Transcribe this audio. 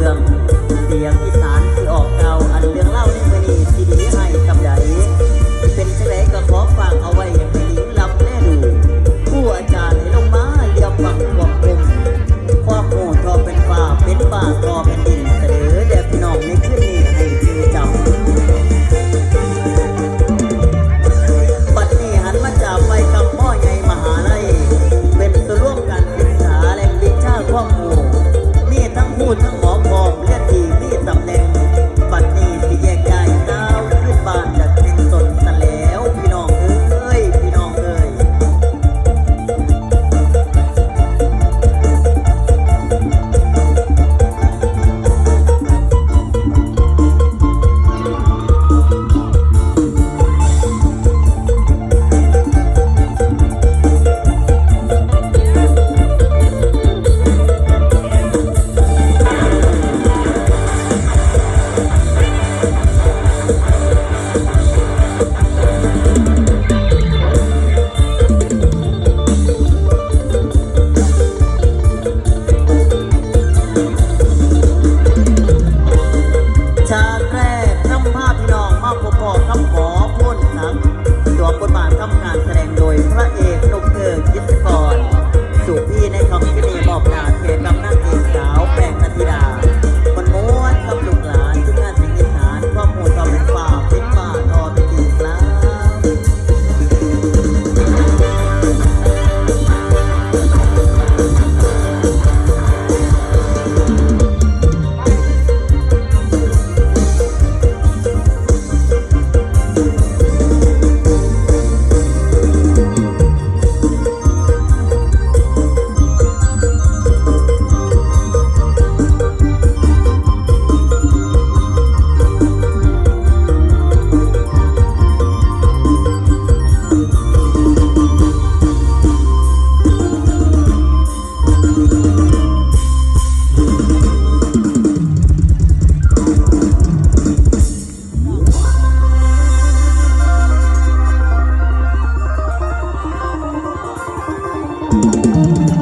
ือง เสียงอีสานที่ออกเก่าอันเรื่องเล่าในมือนี้ที่ดีให้กำใดเป็นเฉลยก็ขอฝากเอาไว้ให้หญิงลำแน่ดูผู้อาจารย์ให้ลงมาเรียบบักบอกกลมความโง่ทอเป็นป่าเป็นป่าทอเป็นดีาพี่น้องมาพบพอคำขอพ้นครับตัวบทบาททำการ